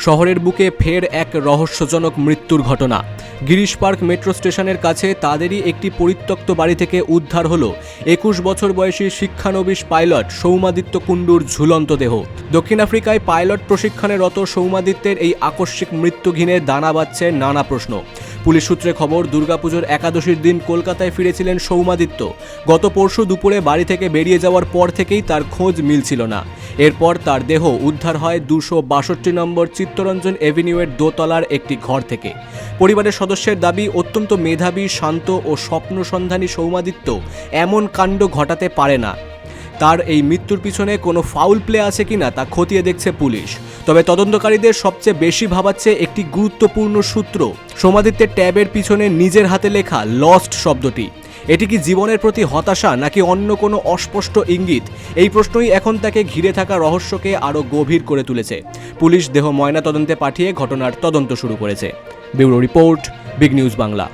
শহরের বুকে ফের এক রহস্যজনক মৃত্যুর ঘটনা। গিরিশ পার্ক মেট্রো স্টেশনের কাছে তাদেরই একটি পরিত্যক্ত বাড়ি থেকে উদ্ধার হল একুশ বছর বয়সী শিক্ষানবিশ পাইলট সৌমাদিত্য কুণ্ডুর ঝুলন্ত দেহ। দক্ষিণ আফ্রিকায় পাইলট প্রশিক্ষণে রত সৌমাদিত্যের এই আকস্মিক মৃত্যু ঘিনে দানা বাঁধছে নানা প্রশ্ন। পুলিশ সূত্রে খবর, দুর্গাপুজোর একাদশীর দিন কলকাতায় ফিরেছিলেন সৌমাদিত্য। গত পরশু দুপুরে বাড়ি থেকে বেরিয়ে যাওয়ার পর থেকেই তার খোঁজ মিলছিল না। এরপর তার দেহ উদ্ধার হয় দুশো বাষট্টি নম্বর চিত্তরঞ্জন এভিনিউয়ের দোতলার একটি ঘর থেকে। পরিবারের সদস্যের দাবি, অত্যন্ত মেধাবী, শান্ত ও স্বপ্ন সন্ধানী সৌমাদিত্য এমন কাণ্ড ঘটাতে পারে না। তার এই মৃত্যুর পিছনে কোনো ফাউল প্লে আছে কিনা তা খতিয়ে দেখছে পুলিশ। তবে তদন্তকারীদের সবচেয়ে বেশি ভাবাচ্ছে একটি গুরুত্বপূর্ণ সূত্র। সোমাদিত্যের ট্যাবের পিছনে নিজের হাতে লেখা লস্ট শব্দটি। এটি কি জীবনের প্রতি হতাশা নাকি অন্য কোনো অস্পষ্ট ইঙ্গিত? এই প্রশ্নই এখন তাকে ঘিরে থাকা রহস্যকে আরও গভীর করে তুলেছে। পুলিশ দেহ ময়না তদন্তে পাঠিয়ে ঘটনার তদন্ত শুরু করেছে। Bureau report, Big News Bangla.